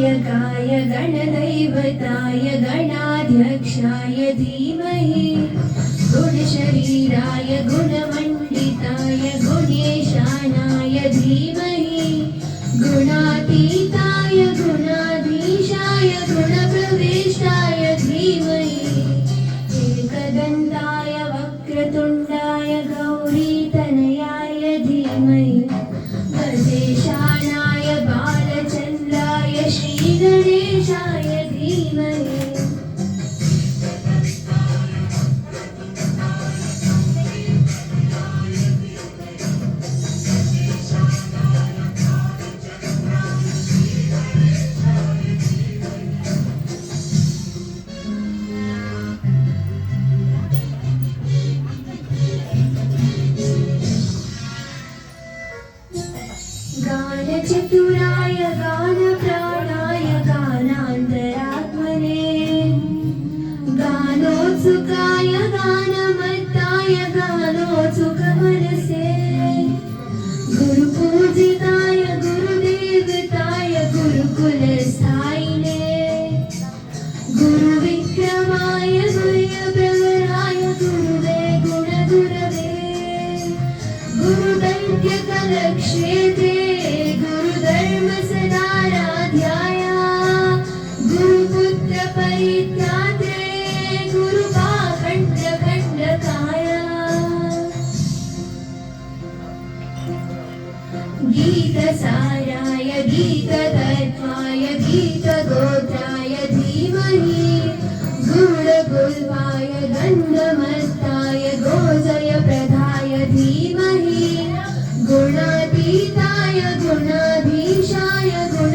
गायकाय गणदैवताय गणाध्यक्षाय धीमहि गुणशरीराय गुणम चतुराय गानप्राणाय गानान्तरात्मने गानोत्सुका ण्डकाया गीतसाराय गीतधर्माय गीतगोत्राय धीमहि। गुणगुल्वाय गन्धमस्ताय गोजय प्रधाय धीमहि। गुणातीताय गुणाधीशाय गुण